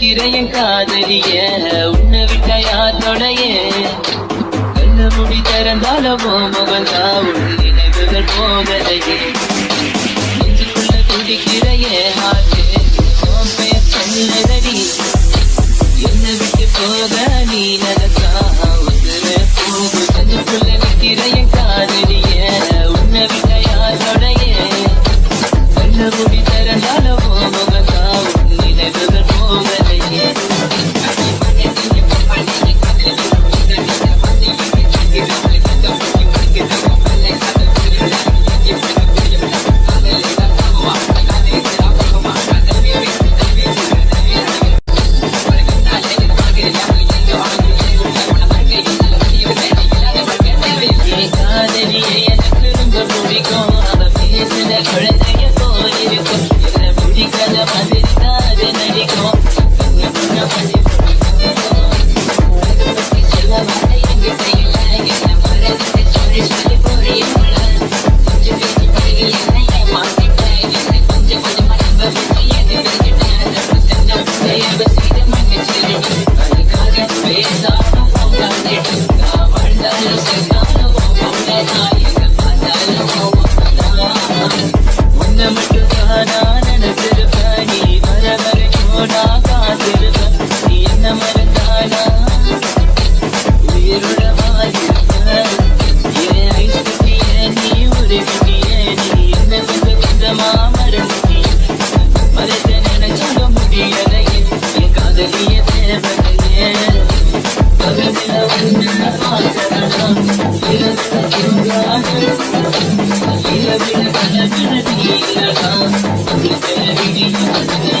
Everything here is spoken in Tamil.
நினைக்கிறேன் காதலிய உன்னை விட்டா யார் தொடைய? கண்ண முடி திறந்தாலும் முகந்தா உன் நினைவுகள் போகலையே. நெஞ்சுக்குள்ள துடிக்கிறையே ஆச்சு உன் பெயர் சொல்லதடி என்னை விட்டு போக நீ நடக்கா உசுர போகு கண்ணுக்குள்ள நிற்கிறைய காதலிய உன்னை விட்டா யார் தொடைய? கண்ண முடி திறந்தாலும் முகந்தா உன் நினைவுகள் போகலையே. Yeniye takılırım da bu bir konu நான் நினைச்சிருப்பேன். நீ வர வரைக்கும் நான் காத்திருப்பேன். நீ என்ன மறந்தானா உயிரோட வாழ்ந்திருப்பேன். என் ஐஸ் கட்டிய நீ ஒரு கட்டிய நீ என்ன கொஞ்சம் கொஞ்சமா மறந்துட்டிய. மறக்க நினைச்சாலும் முடியலையே. என் காதலிய தேவதையே. பகலில உன்னை பார்க்கறேன். இரவுல தூங்காமல். Altyazı M.K.